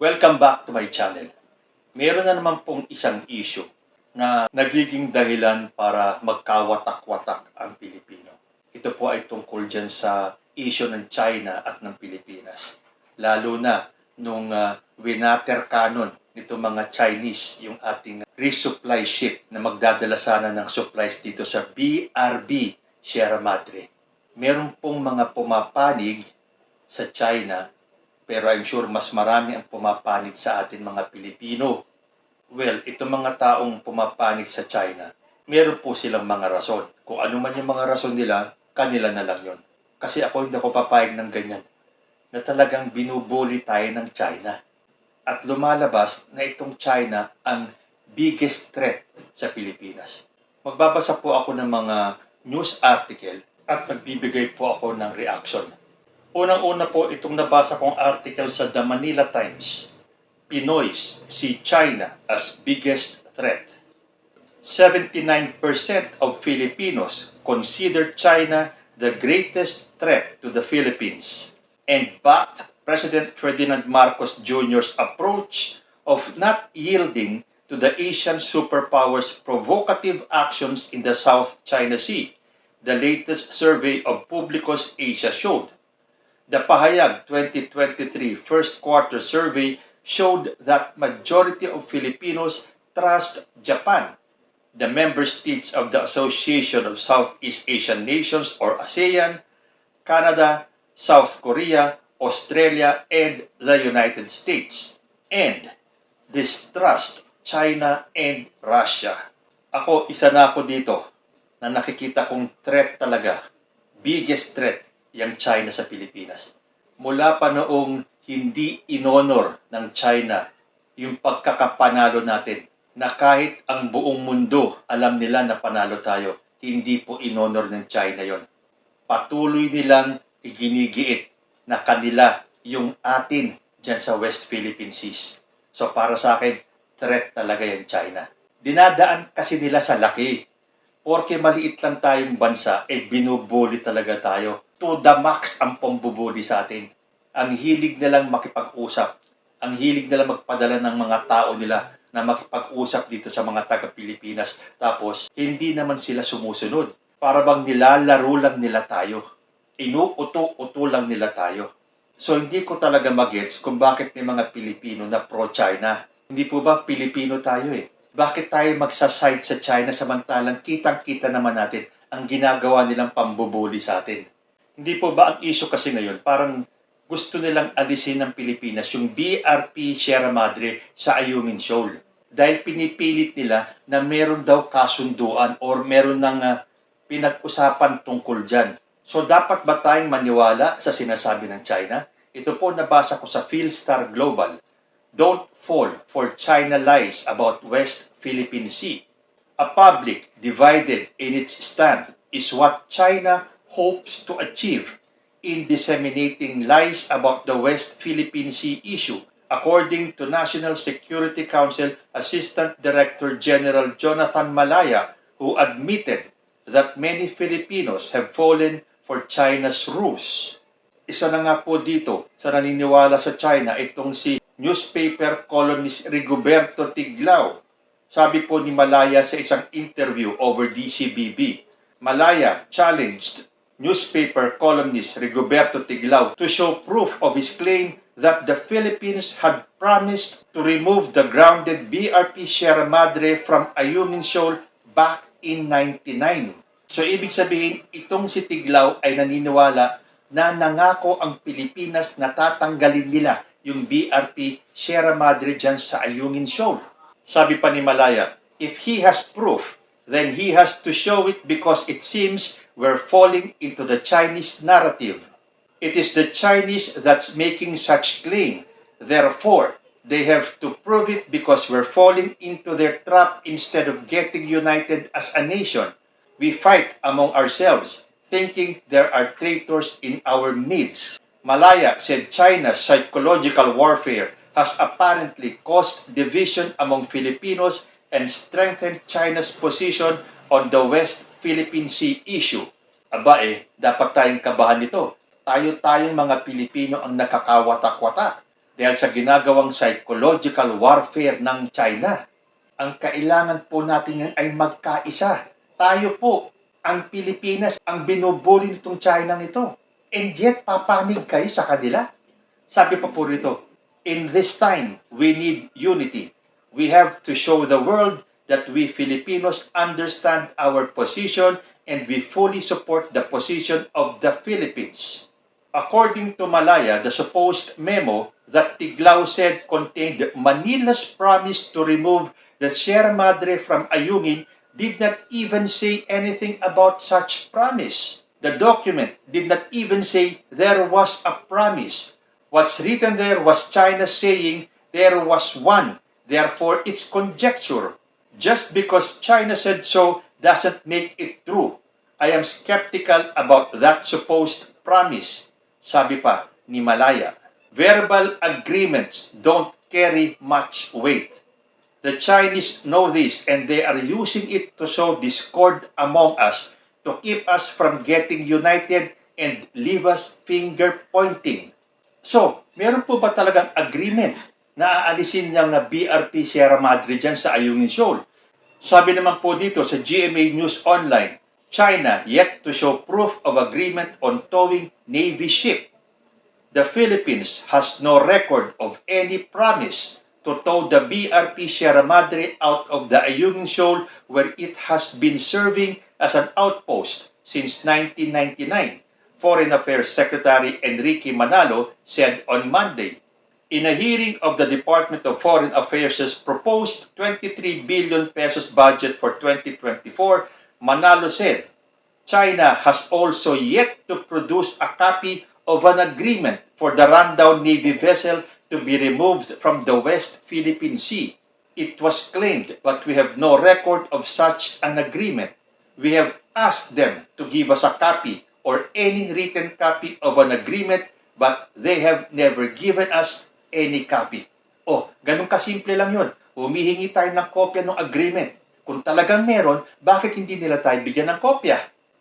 Welcome back to my channel. Meron na naman pong isang issue na nagiging dahilan para magkawatak-watak ang Pilipino. Ito po ay tungkol dyan sa issue ng China at ng Pilipinas. Lalo na nung uh, winater canon nito mga Chinese yung ating resupply ship na magdadala sana ng supplies dito sa BRB Sierra Madre. Meron pong mga pumapanig sa China pero I'm sure mas marami ang pumapanig sa atin mga Pilipino. Well, itong mga taong pumapanig sa China, meron po silang mga rason. Kung ano man yung mga rason nila, kanila na lang yon. Kasi ako hindi ako papayag ng ganyan na talagang binubuli tayo ng China. At lumalabas na itong China ang biggest threat sa Pilipinas. Magbabasa po ako ng mga news article at magbibigay po ako ng reaction. Unang-una po itong nabasa kong article sa The Manila Times. Pinoys see China as biggest threat. 79% of Filipinos consider China the greatest threat to the Philippines and backed President Ferdinand Marcos Jr.'s approach of not yielding to the Asian superpowers' provocative actions in the South China Sea, the latest survey of Publicos Asia showed. The Pahayag 2023 first quarter survey showed that majority of Filipinos trust Japan, the member states of the Association of Southeast Asian Nations or ASEAN, Canada, South Korea, Australia, and the United States, and distrust China and Russia. Ako, isa na ako dito na nakikita kong threat talaga, biggest threat, yung China sa Pilipinas. Mula pa noong hindi inonor ng China yung pagkakapanalo natin na kahit ang buong mundo alam nila na panalo tayo, hindi po inonor ng China yon. Patuloy nilang iginigiit na kanila yung atin dyan sa West Philippine Seas. So para sa akin, threat talaga yung China. Dinadaan kasi nila sa laki. Porke maliit lang tayong bansa, eh binubuli talaga tayo. To the max ang pambubuli sa atin. Ang hilig nilang makipag-usap. Ang hilig nilang magpadala ng mga tao nila na makipag-usap dito sa mga taga-Pilipinas. Tapos, hindi naman sila sumusunod. Para bang nilalaro lang nila tayo. Inuuto-uto lang nila tayo. So, hindi ko talaga magets kung bakit may mga Pilipino na pro-China. Hindi po ba Pilipino tayo eh? Bakit tayo magsaside sa China samantalang kitang-kita naman natin ang ginagawa nilang pambubuli sa atin? Hindi po ba ang issue kasi ngayon, parang gusto nilang alisin ng Pilipinas yung BRP Sierra Madre sa Ayungin Shoal. Dahil pinipilit nila na meron daw kasunduan or meron ng ah, pinag-usapan tungkol dyan. So dapat ba tayong maniwala sa sinasabi ng China? Ito po nabasa ko sa Philstar Global. Don't fall for China lies about West Philippine Sea. A public divided in its stand is what China hopes to achieve in disseminating lies about the West Philippine Sea issue, according to National Security Council Assistant Director General Jonathan Malaya, who admitted that many Filipinos have fallen for China's ruse. Isa na nga po dito sa naniniwala sa China itong si newspaper columnist Rigoberto Tiglao. Sabi po ni Malaya sa isang interview over DCBB, Malaya challenged newspaper columnist Rigoberto Tiglao to show proof of his claim that the Philippines had promised to remove the grounded BRP Sierra Madre from Ayungin Shoal back in 99. So ibig sabihin, itong si Tiglao ay naniniwala na nangako ang Pilipinas na tatanggalin nila yung BRP Sierra Madre dyan sa Ayungin Shoal. Sabi pa ni Malaya, if he has proof, then he has to show it because it seems we're falling into the Chinese narrative. It is the Chinese that's making such claim. Therefore, they have to prove it because we're falling into their trap instead of getting united as a nation. We fight among ourselves, thinking there are traitors in our midst. Malaya said China's psychological warfare has apparently caused division among Filipinos and strengthened China's position on the West Philippine Sea issue. Aba eh, dapat tayong kabahan nito. Tayo-tayong mga Pilipino ang nakakawatak-watak. dahil sa ginagawang psychological warfare ng China. Ang kailangan po natin yan ay magkaisa. Tayo po, ang Pilipinas, ang binubuli nitong China ito. And yet, papanig kayo sa kanila. Sabi pa po rito, in this time, we need unity. We have to show the world that we Filipinos understand our position and we fully support the position of the Philippines. According to Malaya, the supposed memo that Tiglao said contained Manila's promise to remove the Sierra Madre from Ayungin did not even say anything about such promise. The document did not even say there was a promise. What's written there was China saying there was one, therefore it's conjecture. Just because China said so doesn't make it true. I am skeptical about that supposed promise. Sabi pa ni Malaya, verbal agreements don't carry much weight. The Chinese know this and they are using it to sow discord among us to keep us from getting united and leave us finger pointing. So, meron po ba talagang agreement na aalisin niyang BRP Sierra Madre dyan sa Ayungin Shoal? Sabi naman po dito sa GMA News Online, China yet to show proof of agreement on towing Navy ship. The Philippines has no record of any promise to tow the BRP Sierra Madre out of the Ayungin Shoal where it has been serving as an outpost since 1999, Foreign Affairs Secretary Enrique Manalo said on Monday. In a hearing of the Department of Foreign Affairs' proposed 23 billion pesos budget for 2024, Manalo said, China has also yet to produce a copy of an agreement for the rundown Navy vessel to be removed from the West Philippine Sea. It was claimed, but we have no record of such an agreement. We have asked them to give us a copy or any written copy of an agreement, but they have never given us any copy. Oh, ganun kasimple lang yun. Humihingi tayo ng kopya ng agreement. Kung talagang meron, bakit hindi nila tayo bigyan ng kopya?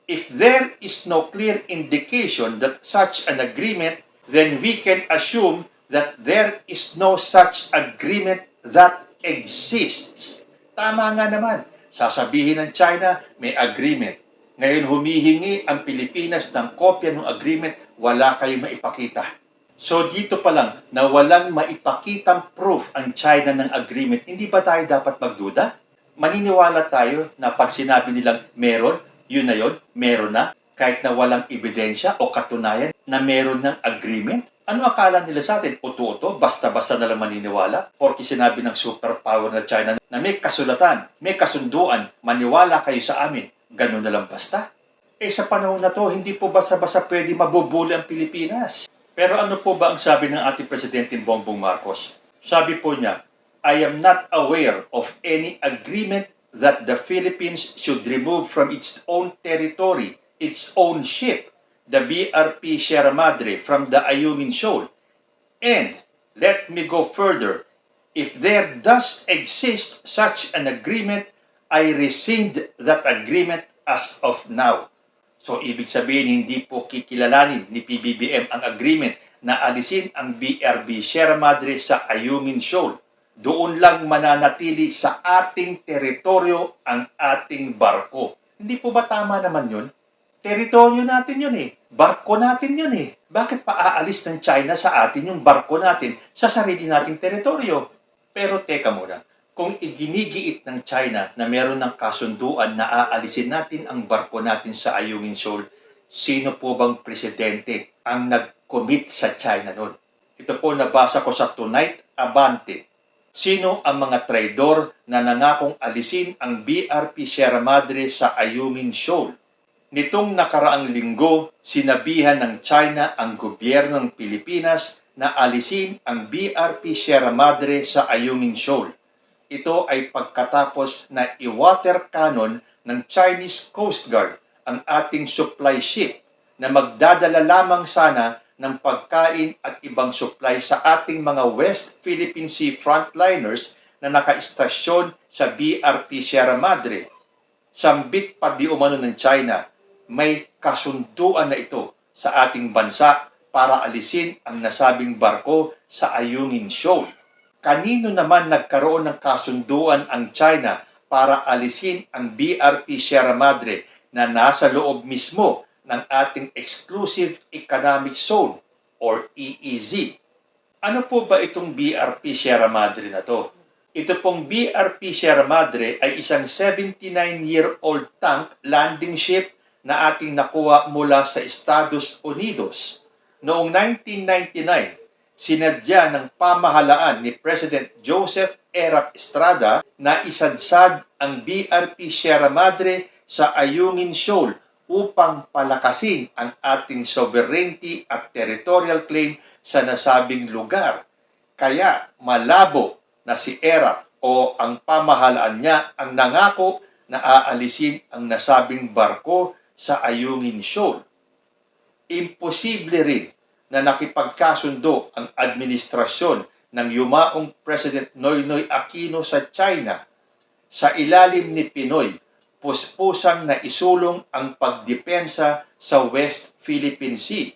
If there is no clear indication that such an agreement, then we can assume that there is no such agreement that exists. Tama nga naman. Sasabihin ng China, may agreement. Ngayon humihingi ang Pilipinas ng kopya ng agreement, wala kayong maipakita. So dito pa lang na walang maipakitang proof ang China ng agreement, hindi ba tayo dapat magduda? Maniniwala tayo na pag sinabi nilang meron, yun na yun, meron na, kahit na walang ebidensya o katunayan na meron ng agreement? Ano akala nila sa atin? Uto-uto, basta-basta na lang maniniwala? Porque sinabi ng superpower na China na may kasulatan, may kasunduan, maniwala kayo sa amin. Ganun na lang basta? Eh sa panahon na to, hindi po basta-basta pwede mabubuli ang Pilipinas. Pero ano po ba ang sabi ng ating Presidente Bongbong Marcos? Sabi po niya, I am not aware of any agreement that the Philippines should remove from its own territory, its own ship, the BRP Sierra Madre from the Ayungin Shoal. And let me go further. If there does exist such an agreement, I rescind that agreement as of now. So, ibig sabihin, hindi po kikilalanin ni PBBM ang agreement na alisin ang BRB Sierra Madre sa Ayungin Shoal. Doon lang mananatili sa ating teritoryo ang ating barko. Hindi po ba tama naman yun? Teritoryo natin yun eh. Barko natin yun eh. Bakit pa aalis ng China sa atin yung barko natin sa sarili nating teritoryo? Pero teka muna, kung iginigiit ng China na meron ng kasunduan na aalisin natin ang barko natin sa Ayungin Shoal, sino po bang presidente ang nag-commit sa China noon? Ito po nabasa ko sa Tonight Abante. Sino ang mga traidor na nangakong alisin ang BRP Sierra Madre sa Ayungin Shoal? Nitong nakaraang linggo, sinabihan ng China ang gobyerno ng Pilipinas na alisin ang BRP Sierra Madre sa Ayungin Shoal. Ito ay pagkatapos na i-water cannon ng Chinese Coast Guard ang ating supply ship na magdadala lamang sana ng pagkain at ibang supply sa ating mga West Philippine Sea frontliners na nakaistasyon sa BRP Sierra Madre. Sambit pa di umano ng China, may kasunduan na ito sa ating bansa para alisin ang nasabing barko sa Ayungin Shoal. Kanino naman nagkaroon ng kasunduan ang China para alisin ang BRP Sierra Madre na nasa loob mismo ng ating Exclusive Economic Zone or EEZ? Ano po ba itong BRP Sierra Madre na to? Ito pong BRP Sierra Madre ay isang 79-year-old tank landing ship na ating nakuha mula sa Estados Unidos. Noong 1999, sinadya ng pamahalaan ni President Joseph Erap Estrada na isadsad ang BRP Sierra Madre sa Ayungin Shoal upang palakasin ang ating sovereignty at territorial claim sa nasabing lugar. Kaya malabo na si Erap o ang pamahalaan niya ang nangako na aalisin ang nasabing barko sa Ayungin Shoal. Imposible rin na nakipagkasundo ang administrasyon ng yumaong President Noynoy Aquino sa China. Sa ilalim ni Pinoy, puspusang na isulong ang pagdepensa sa West Philippine Sea.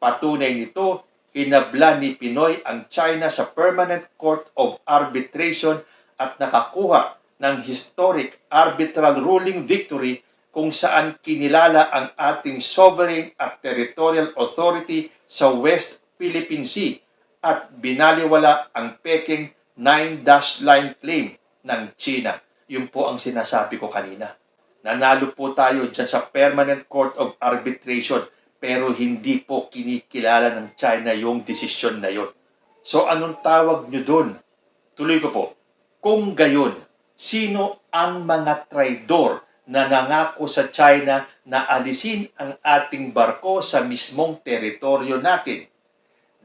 Patunay nito, hinabla ni Pinoy ang China sa Permanent Court of Arbitration at nakakuha ng historic arbitral ruling victory kung saan kinilala ang ating sovereign at territorial authority sa West Philippine Sea at binaliwala ang Peking Nine Dash Line claim ng China. Yun po ang sinasabi ko kanina. Nanalo po tayo dyan sa Permanent Court of Arbitration pero hindi po kinikilala ng China yung desisyon na yon. So anong tawag nyo doon? Tuloy ko po. Kung gayon, sino ang mga traidor na nangako sa China na alisin ang ating barko sa mismong teritoryo natin?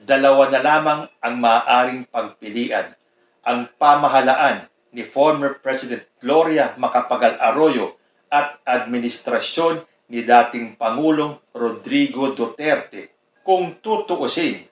Dalawa na lamang ang maaaring pagpilian. Ang pamahalaan ni former President Gloria Macapagal Arroyo at administrasyon ni dating Pangulong Rodrigo Duterte. Kung tutuusin,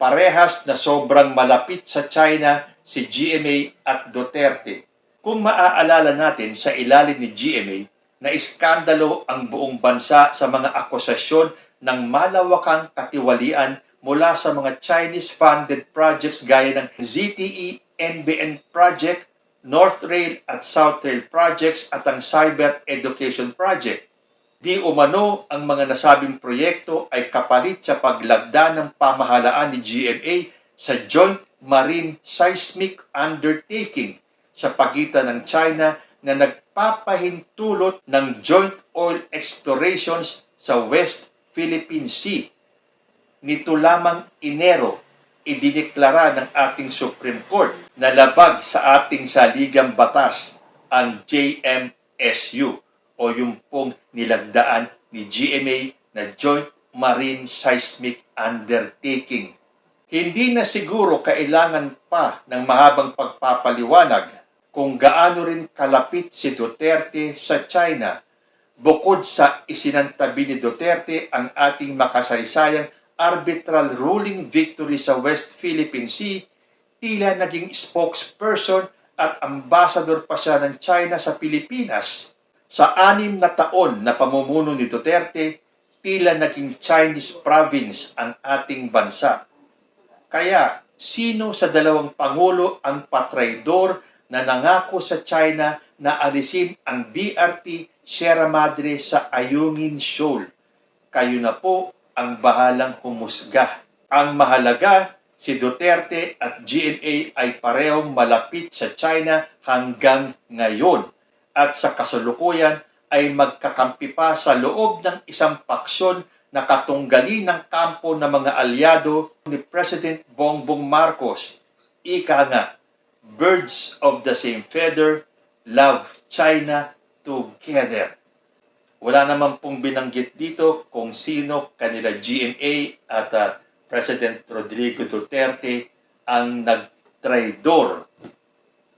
parehas na sobrang malapit sa China si GMA at Duterte. Kung maaalala natin sa ilalim ni GMA na iskandalo ang buong bansa sa mga akusasyon ng malawakang katiwalian mula sa mga Chinese-funded projects gaya ng ZTE NBN Project, North Rail at South Rail projects at ang Cyber Education Project. Di umano ang mga nasabing proyekto ay kapalit sa paglagda ng pamahalaan ni GMA sa Joint Marine Seismic Undertaking sa pagitan ng China na nagpapahintulot ng joint oil explorations sa West Philippine Sea. Nito lamang Enero, idineklara ng ating Supreme Court na labag sa ating saligang batas ang JMSU o yung pong nilagdaan ni GMA na Joint Marine Seismic Undertaking. Hindi na siguro kailangan pa ng mahabang pagpapaliwanag kung gaano rin kalapit si Duterte sa China bukod sa isinantabi ni Duterte ang ating makasaysayang arbitral ruling victory sa West Philippine Sea, tila naging spokesperson at ambassador pa siya ng China sa Pilipinas. Sa anim na taon na pamumuno ni Duterte, tila naging Chinese province ang ating bansa. Kaya, sino sa dalawang pangulo ang patraidor na nangako sa China na alisin ang BRP Sierra Madre sa Ayungin Shoal? Kayo na po ang bahalang humusga. Ang mahalaga, si Duterte at GNA ay parehong malapit sa China hanggang ngayon. At sa kasalukuyan ay magkakampi pa sa loob ng isang paksyon na katunggali ng kampo ng mga alyado ni President Bongbong Marcos. Ika nga, birds of the same feather love China together. Wala naman pong binanggit dito kung sino kanila GMA at uh, President Rodrigo Duterte ang nagtraidor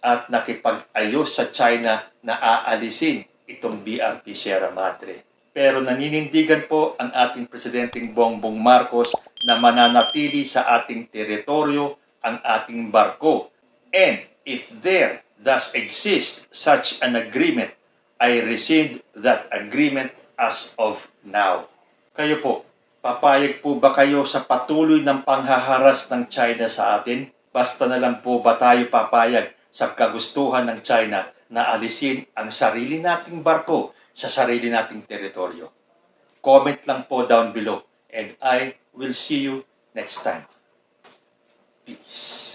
at nakipag-ayos sa China na aalisin itong BRP Sierra Madre. Pero naninindigan po ang ating Presidenteng Bongbong Marcos na mananatili sa ating teritoryo ang ating barko. And if there does exist such an agreement, I rescind that agreement as of now. Kayo po, Papayag po ba kayo sa patuloy ng panghaharas ng China sa atin? Basta na lang po ba tayo papayag sa kagustuhan ng China na alisin ang sarili nating barko sa sarili nating teritoryo? Comment lang po down below and I will see you next time. Peace.